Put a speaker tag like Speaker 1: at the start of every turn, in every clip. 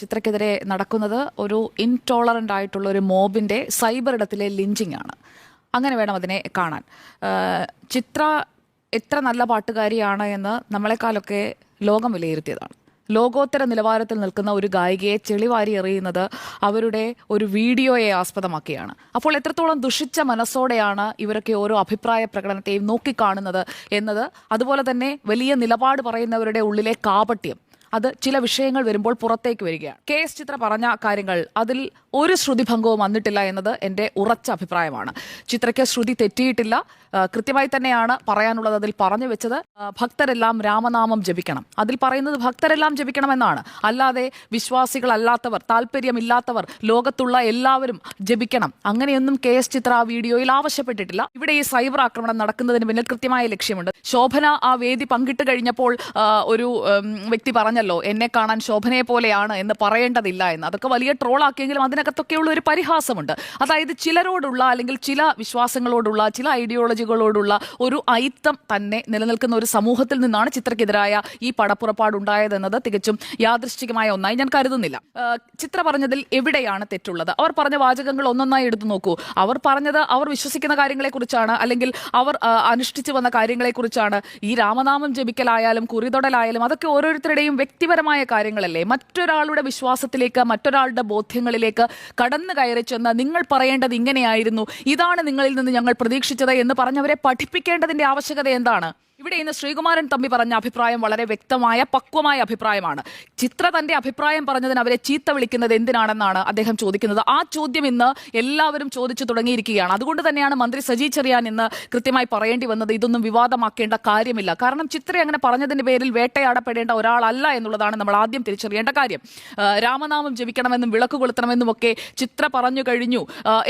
Speaker 1: ചിത്രക്കെതിരെ നടക്കുന്നത് ഒരു ഇൻടോളറന്റ് ആയിട്ടുള്ള ഒരു മോബിന്റെ സൈബർ ഇടത്തിലെ ലിഞ്ചിങ് ആണ്. അങ്ങനെ വേണം അതിനെ കാണാൻ. ചിത്ര എത്ര നല്ല പാട്ടുകാരിയാണ് എന്ന് നമ്മളെക്കാളൊക്കെ ലോകം വിലയിരുത്തിയതാണ്. ലോകോത്തര നിലവാരത്തിൽ നിൽക്കുന്ന ഒരു ഗായികയെ ചെളിവാരി എറിയുന്നത് അവരുടെ ഒരു വീഡിയോയെ ആസ്പദമാക്കിയാണ്. അപ്പോൾ എത്രത്തോളം ദുഷിച്ച മനസ്സോടെയാണ് ഇവരൊക്കെ ഓരോ അഭിപ്രായ പ്രകടനത്തെയും നോക്കിക്കാണുന്നത് എന്നത് അതുപോലെ തന്നെ വലിയ നിലപാട് പറയുന്നവരുടെ ഉള്ളിലെ കാപട്യം അത് ചില വിഷയങ്ങൾ വരുമ്പോൾ പുറത്തേക്ക് വരികയാണ്. കെ എസ് ചിത്ര പറഞ്ഞ കാര്യങ്ങൾ അതിൽ ഒരു ശ്രുതിഭംഗവും വന്നിട്ടില്ല എന്നത് എന്റെ ഉറച്ച അഭിപ്രായമാണ്. ചിത്രയ്ക്ക് ശ്രുതി തെറ്റിയിട്ടില്ല. കൃത്യമായി തന്നെയാണ് പറയാനുള്ളത് അതിൽ പറഞ്ഞു വെച്ചത്. ഭക്തരെല്ലാം രാമനാമം ജപിക്കണം. അതിൽ പറയുന്നത് ഭക്തരെല്ലാം ജപിക്കണമെന്നാണ്. അല്ലാതെ വിശ്വാസികളല്ലാത്തവർ താല്പര്യമില്ലാത്തവർ ലോകത്തുള്ള എല്ലാവരും ജപിക്കണം. അങ്ങനെയൊന്നും കെ എസ് ചിത്ര ആ വീഡിയോയിൽ ആവശ്യപ്പെട്ടിട്ടില്ല. ഇവിടെ ഈ സൈബർ ആക്രമണം നടക്കുന്നതിന് പിന്നിൽ കൃത്യമായ ലക്ഷ്യമുണ്ട്. ശോഭന ആ വേദി പങ്കിട്ട് കഴിഞ്ഞപ്പോൾ ഒരു വ്യക്തി പറഞ്ഞല്ലോ എന്നെ കാണാൻ ശോഭനയെ പോലെയാണ് എന്ന് പറയേണ്ടതില്ല എന്ന്. അതൊക്കെ വലിയ ട്രോളാക്കിയെങ്കിലും അതിനകത്തൊക്കെയുള്ള ഒരു പരിഹാസമുണ്ട്. അതായത് ചിലരോടുള്ള അല്ലെങ്കിൽ ചില വിശ്വാസങ്ങളോടുള്ള ചില ഐഡിയോളജികളോടുള്ള ഒരു ഐത്തം തന്നെ നിലനിൽക്കുന്ന ഒരു സമൂഹത്തിൽ നിന്നാണ് ചിത്രക്കെതിരായ ഈ പടപ്പുറപ്പാടുണ്ടായതെന്നത് തികച്ചും യാദൃശ്ചികമായ ഒന്നായി ഞാൻ കരുതുന്നില്ല. ചിത്ര പറഞ്ഞതിൽ എവിടെയാണ് തെറ്റുള്ളത്? അവർ പറഞ്ഞ വാചകങ്ങൾ ഒന്നൊന്നായി എടുത്തു നോക്കൂ. അവർ പറഞ്ഞത് അവർ വിശ്വസിക്കുന്ന കാര്യങ്ങളെക്കുറിച്ചാണ് അല്ലെങ്കിൽ അവർ അനുഷ്ഠിച്ചു വന്ന കാര്യങ്ങളെക്കുറിച്ചാണ്. ഈ രാമനാമം ജപിക്കലായാലും കുറിതൊടലായാലും അതൊക്കെ ഓരോരുത്തരുടെയും വ്യക്തിപരമായ കാര്യങ്ങളല്ലേ? മറ്റൊരാളുടെ വിശ്വാസത്തിലേക്ക് മറ്റൊരാളുടെ ബോധ്യങ്ങളിലേക്ക് കടന്നു കയറി ചെന്ന് നിങ്ങൾ പറയേണ്ടത് ഇങ്ങനെയായിരുന്നു. ഇതാണ് നിങ്ങളിൽ നിന്ന് ഞങ്ങൾ പ്രതീക്ഷിച്ചത് എന്ന് പറഞ്ഞവരെ പഠിപ്പിക്കേണ്ടതിന്റെ ആവശ്യകത എന്താണ്? ഇവിടെ ഇന്ന് ശ്രീകുമാരൻ തമ്പി പറഞ്ഞ അഭിപ്രായം വളരെ വ്യക്തമായ പക്വമായ അഭിപ്രായമാണ്. ചിത്ര തന്റെ അഭിപ്രായം പറഞ്ഞതിന് അവരെ ചീത്ത വിളിക്കുന്നത് എന്തിനാണെന്നാണ് അദ്ദേഹം ചോദിക്കുന്നത്. ആ ചോദ്യം ഇന്ന് എല്ലാവരും ചോദിച്ചു തുടങ്ങിയിരിക്കുകയാണ്. അതുകൊണ്ട് തന്നെയാണ് മന്ത്രി സജി ചെറിയാൻ ഇന്ന് കൃത്യമായി പറയേണ്ടി വന്നത് ഇതൊന്നും വിവാദമാക്കേണ്ട കാര്യമില്ല. കാരണം ചിത്ര അങ്ങനെ പറഞ്ഞതിന്റെ പേരിൽ വേട്ടയാടപ്പെടേണ്ട ഒരാളല്ല എന്നുള്ളതാണ് നമ്മൾ ആദ്യം തിരിച്ചറിയേണ്ട കാര്യം. രാമനാമം ജപിക്കണമെന്നും വിളക്ക് കൊളുത്തണമെന്നും ഒക്കെ ചിത്ര പറഞ്ഞു കഴിഞ്ഞു.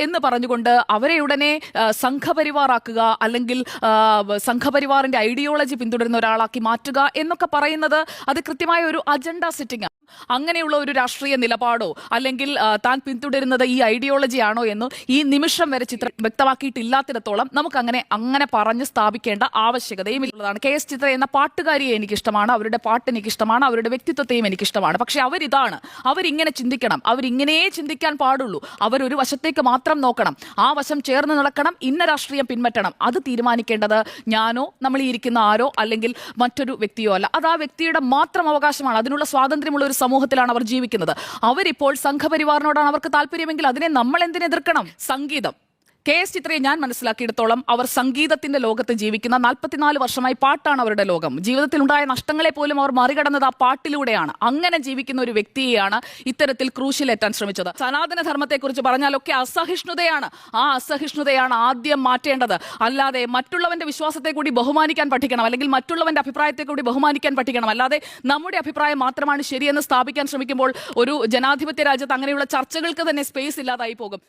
Speaker 1: എന്ന് പറഞ്ഞുകൊണ്ട് അവരെ ഉടനെ സംഘപരിവാറാക്കുക അല്ലെങ്കിൽ സംഘപരിവാറിന്റെ സംഘപരിവാറിന്റെ ഐഡിയോളജി പിന്തുടരുന്ന ഒരാളാക്കി മാറ്റുക എന്നൊക്കെ പറയുന്നത് അത് കൃത്യമായ ഒരു അജണ്ട സെറ്റിംഗ് അങ്ങനെയുള്ള ഒരു രാഷ്ട്രീയ നിലപാടോ അല്ലെങ്കിൽ താൻ പിന്തുടരുന്നത് ഈ ഐഡിയോളജി ആണോ എന്ന് ഈ നിമിഷം വരെ ചിത്രം വ്യക്തമാക്കിയിട്ടില്ലാത്തിടത്തോളം നമുക്ക് അങ്ങനെ അങ്ങനെ പറഞ്ഞ് സ്ഥാപിക്കേണ്ട ആവശ്യകതയും ഉള്ളതാണ് കെ എസ് ചിത്ര എന്ന പാട്ടുകാരിയെ എനിക്കിഷ്ടമാണ് അവരുടെ പാട്ട് എനിക്കിഷ്ടമാണ് അവരുടെ വ്യക്തിത്വത്തെയും എനിക്കിഷ്ടമാണ്. പക്ഷെ അവരിതാണ് അവരിങ്ങനെ ചിന്തിക്കണം അവരിങ്ങനെയേ ചിന്തിക്കാൻ പാടുള്ളൂ. അവരൊരു വശത്തേക്ക് മാത്രം നോക്കണം ആ വശം ചേർന്ന് നടക്കണം ഇന്ന രാഷ്ട്രീയം പിൻപറ്റണം. അത് തീരുമാനിക്കേണ്ടത് ഞാനോ നമ്മൾ ഇരിക്കുന്ന ആരോ അല്ലെങ്കിൽ മറ്റൊരു വ്യക്തിയോ അല്ല. അത് ആ വ്യക്തിയുടെ മാത്രം അവകാശമാണ്. അതിനുള്ള സ്വാതന്ത്ര്യമുള്ള ഒരു സമൂഹത്തിലാണ് അവർ ജീവിക്കുന്നത്. അവരിപ്പോൾ സംഘപരിവാറിനോടാണ് അവർക്ക് താല്പര്യമെങ്കിൽ അതിനെ നമ്മൾ എന്തിനെതിർക്കണം? സംഗീതം. കെ എസ് ചിത്രയെ ഞാൻ മനസ്സിലാക്കിയിടത്തോളം അവർ സംഗീതത്തിന്റെ ലോകത്ത് ജീവിക്കുന്ന നാൽപ്പത്തിനാല് വർഷമായി പാട്ടാണ് അവരുടെ ലോകം. ജീവിതത്തിൽ ഉണ്ടായ നഷ്ടങ്ങളെ പോലും അവർ മറികടന്നത് ആ പാട്ടിലൂടെയാണ്. അങ്ങനെ ജീവിക്കുന്ന ഒരു വ്യക്തിയെയാണ് ഇത്തരത്തിൽ ക്രൂശിലേറ്റാൻ ശ്രമിച്ചത്. സനാതന ധർമ്മത്തെക്കുറിച്ച് പറഞ്ഞാലൊക്കെ അസഹിഷ്ണുതയാണ്. ആ അസഹിഷ്ണുതയാണ് ആദ്യം മാറ്റേണ്ടത്. അല്ലാതെ മറ്റുള്ളവന്റെ വിശ്വാസത്തെ കൂടി ബഹുമാനിക്കാൻ പഠിക്കണം. അല്ലെങ്കിൽ മറ്റുള്ളവന്റെ അഭിപ്രായത്തെ കൂടി ബഹുമാനിക്കാൻ പഠിക്കണം. അല്ലാതെ നമ്മുടെ അഭിപ്രായം മാത്രമാണ് ശരിയെന്ന് സ്ഥാപിക്കാൻ ശ്രമിക്കുമ്പോൾ ഒരു ജനാധിപത്യ രാജ്യത്ത് അങ്ങനെയുള്ള ചർച്ചകൾക്ക് തന്നെ സ്പേസ് ഇല്ലാതായി പോകും.